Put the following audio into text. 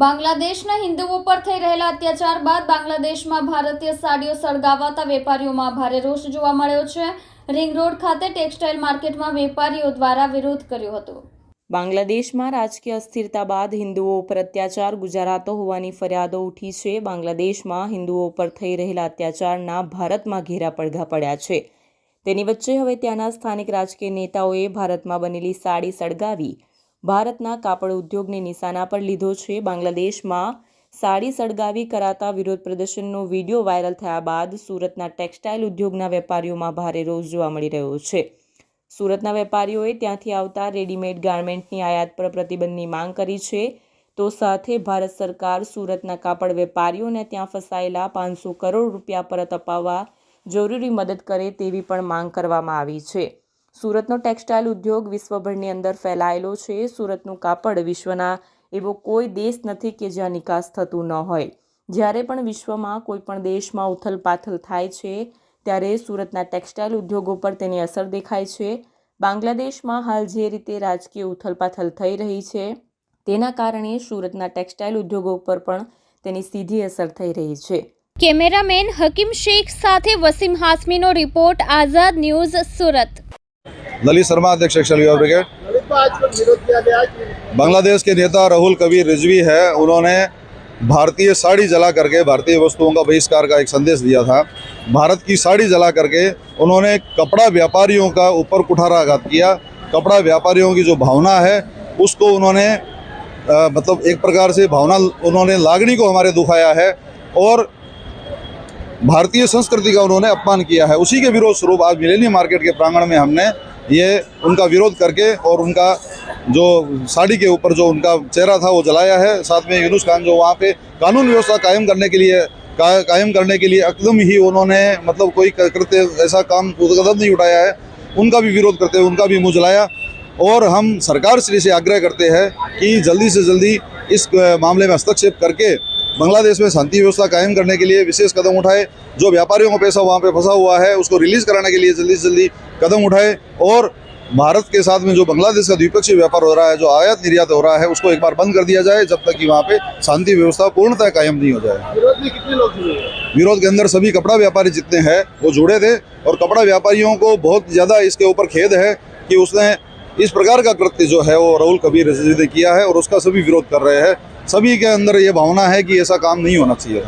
બાંગ્લાદેશના હિન્દુઓ પર થઈ રહેલા અત્યાચાર બાદ બાંગ્લાદેશમાં ભારતીય સાડીઓ સળગાવાતા વેપારીઓમાં ભારે રોષ જોવા મળ્યો છે. રિંગ રોડ ખાતે ટેક્સટાઇલ માર્કેટમાં વેપારીઓ દ્વારા વિરોધ કર્યો હતો. બાંગ્લાદેશમાં રાજકીય અસ્થિરતા બાદ હિન્દુઓ ઉપર અત્યાચાર ગુજારાતો હોવાની ફરિયાદો ઉઠી છે. બાંગ્લાદેશમાં હિન્દુઓ ઉપર થઈ રહેલા અત્યાચારના ભારતમાં ઘેરા પડઘા પડ્યા છે. તેની વચ્ચે હવે ત્યાંના સ્થાનિક રાજકીય નેતાઓએ ભારતમાં બનેલી સાડી સળગાવી ભારતના કાપડ ઉદ્યોગને નિશાના પર લીધો છે. બાંગ્લાદેશમાં સાડી સળગાવી કરાતા વિરોધ પ્રદર્શનનો વીડિયો વાયરલ થયા બાદ સુરતના ટેક્સટાઇલ ઉદ્યોગના વેપારીઓમાં ભારે રોષ જોવા મળી રહ્યો છે. સુરતના વેપારીઓએ ત્યાંથી આવતા રેડીમેડ ગાર્મેન્ટની આયાત પર પ્રતિબંધની માંગ કરી છે. તો સાથે ભારત સરકાર સુરતના કાપડ વેપારીઓને ત્યાં ફસાયેલા પાંચસો કરોડ રૂપિયા પરત અપાવવા જરૂરી મદદ કરે તેવી પણ માંગ કરવામાં આવી છે. સુરતનો ટેક્સટાઇલ ઉદ્યોગ વિશ્વભરની અંદર ફેલાયેલો છે. સુરતનું કાપડ વિશ્વના એવો કોઈ દેશ નથી કે જ્યાં નિકાસ થતું ન હોય. જ્યારે પણ વિશ્વમાં કોઈ પણ દેશમાં ઉથલપાથલ થાય છે, ત્યારે સુરતના ટેક્સટાઇલ ઉદ્યોગો પર તેની અસર દેખાય છે. બાંગ્લાદેશમાં હાલ જે રીતે રાજકીય ઉથલપાથલ થઈ રહી છે, તેના કારણે સુરતના ટેક્સટાઇલ ઉદ્યોગો પર પણ તેની સીધી અસર થઈ રહી છે. કેમેરામેન હકીમ શેખ સાથે વસીમ હાસમીનો રિપોર્ટ, આઝાદ ન્યૂઝ સુરત. ललित शर्मा, अध्यक्ष एक्सल युवा ब्रिगेड। बांग्लादेश के नेता राहुल कबीर रिजवी है। उन्होंने भारतीय साड़ी जला करके भारतीय वस्तुओं का बहिष्कार का एक संदेश दिया था। भारत की साड़ी जला करके उन्होंने कपड़ा व्यापारियों का ऊपर कुठाराघात किया। कपड़ा व्यापारियों की जो भावना है, उसको उन्होंने मतलब एक प्रकार से भावना, उन्होंने लागणी को हमारे दुखाया है और भारतीय संस्कृति का उन्होंने अपमान किया है। उसी के विरोध स्वरूप आज मिलेनियम मार्केट के प्रांगण में हमने ये उनका विरोध करके और उनका जो साड़ी के ऊपर जो उनका चेहरा था वो जलाया है। साथ में यूनुस खान जो वहाँ पे कानून व्यवस्था कायम करने के लिए का, कायम करने के लिए एकदम ही उन्होंने मतलब कोई कृत्य ऐसा काम कदम नहीं उठाया है। उनका भी विरोध करते हुए उनका भी मुँह जलाया। और हम सरकार श्री से आग्रह करते हैं कि जल्दी से जल्दी इस मामले में हस्तक्षेप करके बांग्लादेश में शांति व्यवस्था कायम करने के लिए विशेष कदम उठाए। जो व्यापारियों का पैसा वहाँ पे फंसा हुआ है उसको रिलीज़ कराने के लिए जल्दी से जल्दी कदम उठाए और भारत के साथ में जो बांग्लादेश का द्विपक्षीय व्यापार हो रहा है जो आयात निर्यात हो रहा है उसको एक बार बंद कर दिया जाए जब तक कि वहाँ पे शांति व्यवस्था पूर्णतः कायम नहीं हो जाए। विरोध में कितने लोग जुड़े विरोध के अंदर सभी कपड़ा व्यापारी जितने हैं वो जुड़े थे और कपड़ा व्यापारियों को बहुत ज़्यादा इसके ऊपर खेद है कि उसने इस प्रकार का कृत्य जो है वो राहुल कबीर ने किया है और उसका सभी विरोध कर रहे हैं। सभी के अंदर ये भावना है कि ऐसा काम नहीं होना चाहिए।